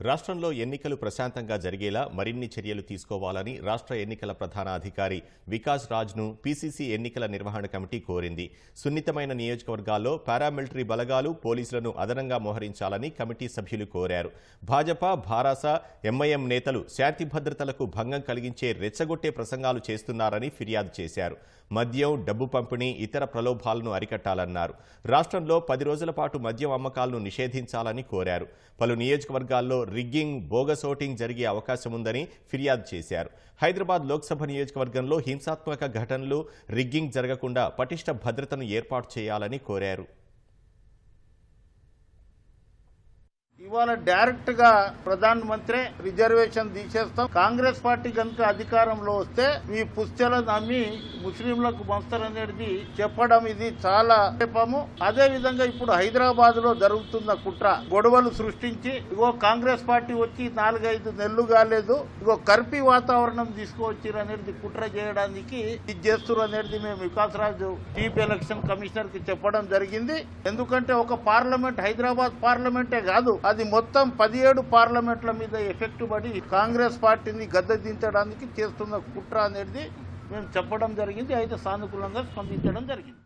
రాష్ట్రంలో ఎన్నికలు ప్రశాంతంగా జరిగేలా మరిన్ని చర్యలు తీసుకోవాలని రాష్ట్ర ఎన్నికల ప్రధాన అధికారి వికాస్ రాజ్ను పీసీసీ ఎన్నికల నిర్వహణ కమిటీ కోరింది. సున్నితమైన నియోజకవర్గాల్లో పారామిలిటరీ బలగాలు పోలీసులను అదనంగా మోహరించాలని కమిటీ సభ్యులు కోరారు. భాజపా భారాస ఎంఐఎం నేతలు శాంతి భద్రతలకు భంగం కలిగించే రెచ్చగొట్టే ప్రసంగాలు చేస్తున్నారని ఫిర్యాదు చేశారు. మద్యం డబ్బు పంపిణీ ఇతర ప్రలోభాలను అరికట్టాలన్నారు. రాష్ట్రంలో పది రోజుల పాటు మద్యం అమ్మకాలను నిషేధించాలని కోరారు. పలు నియోజకవర్గాల్లో రిగ్గింగ్ బోగసోటింగ్ జరిగే అవకాశం ఉందని ఫిర్యాదు చేశారు. హైదరాబాద్ లోక్సభ నియోజకవర్గంలో హింసాత్మక ఘటనలు రిగ్గింగ్ జరగకుండా పటిష్ట భద్రతను ఏర్పాటు చేయాలని కోరారు. ఇవాళ డైరెక్ట్గా ప్రధాన మంత్రి రిజర్వేషన్ తీసేస్తాం. కాంగ్రెస్ పార్టీ కనుక అధికారంలో వస్తే మీ పుస్తెలను నమ్మి ముస్లింలకు పంచుతారనేది చెప్పడం ఇది చాలా చెప్పాము అదే విధంగా ఇప్పుడు హైదరాబాద్లో జరుగుతున్న కుట్ర గొడవలు సృష్టించి ఇగో కాంగ్రెస్ పార్టీ వచ్చి నాలుగైదు నెలలు కాలేదు ఇగో కర్ఫీ వాతావరణం తీసుకువచ్చారు అనేది కుట్ర చేయడానికి ఇది చేస్తున్నారు అనేది మేము వికాస్ రాజు చీఫ్ ఎలక్షన్ కమిషనర్కి చెప్పడం జరిగింది. ఎందుకంటే ఒక పార్లమెంట్ హైదరాబాద్ పార్లమెంటే కాదు అది అది మొత్తం పదిహేడు పార్లమెంట్ల మీద ఎఫెక్ట్ పడి కాంగ్రెస్ పార్టీని గద్దె దించడానికి చేస్తున్న కుట్ర అనేది మేము చెప్పడం జరిగింది అయితే సానుకూలంగా స్పందించడం జరిగింది.